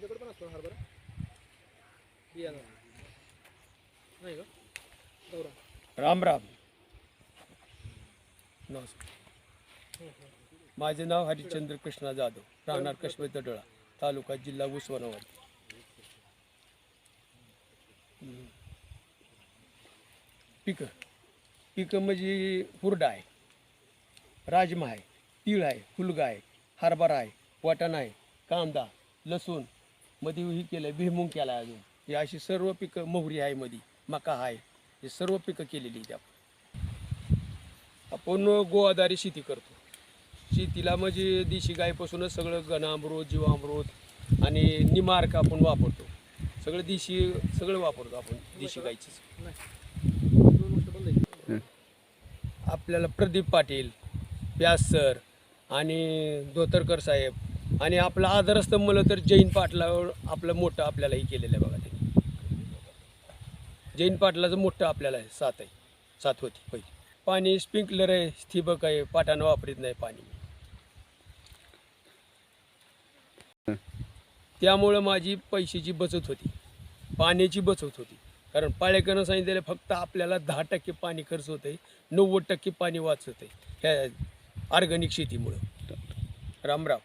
तुमच्याकडे पण असतो हरभरा? बियाणं नाही का? राम राम. नमस्कार. माझे नाव हरिश्चंद्र कृष्णा जाधव. राहणार कश्मीर तडोळा तालुका जिल्हा उस्मानाबाद. पिक पिकं. पिकं म्हणजे हुरडा आहे राजमा आहे तीळ आहे फुलगा आहे हरभरा आहे वाटाणा आहे कांदा लसूण मध्ये ही केलं भिमुंग केला अजून. ही अशी सर्व पिकं मोहरी आहे मध्ये मका आहे हे सर्व पिकं केलेली आहेत आपण. आपण गोआधारी शेती करतो. शेतीला म्हणजे देशी गायपासूनच सगळं घनामृत जीवामृत आणि निमार्क आपण वापरतो. सगळं देशी सगळं वापरतो आपण देशी गायचीच नाही आपल्याला प्रदीप पाटील व्यास सर आणि धोतरकर साहेब आणि आपला आधारस्तंभ म्हणलं तर जैन पाटलावर आपलं मोठं आपल्याला हे केलेलं आहे बघा त्यांनी जैन पाटलाचं मोठं आपल्याला आहे सात आहे सात होती पहिली. पाणी स्प्रिंकलर आहे स्थिबक आहे पाटानं वापरीत नाही पाणी. त्यामुळं माझी पैशाची बचत होती. पाण्याची बचत होती. कारण पाळेकरनं सांगितलेलं फक्त आपल्याला दहा टक्के पाणी खर्च होतं आहे नव्वद टक्के पाणी वाचत आहे ह्या ऑर्गॅनिक शेतीमुळं. रामराम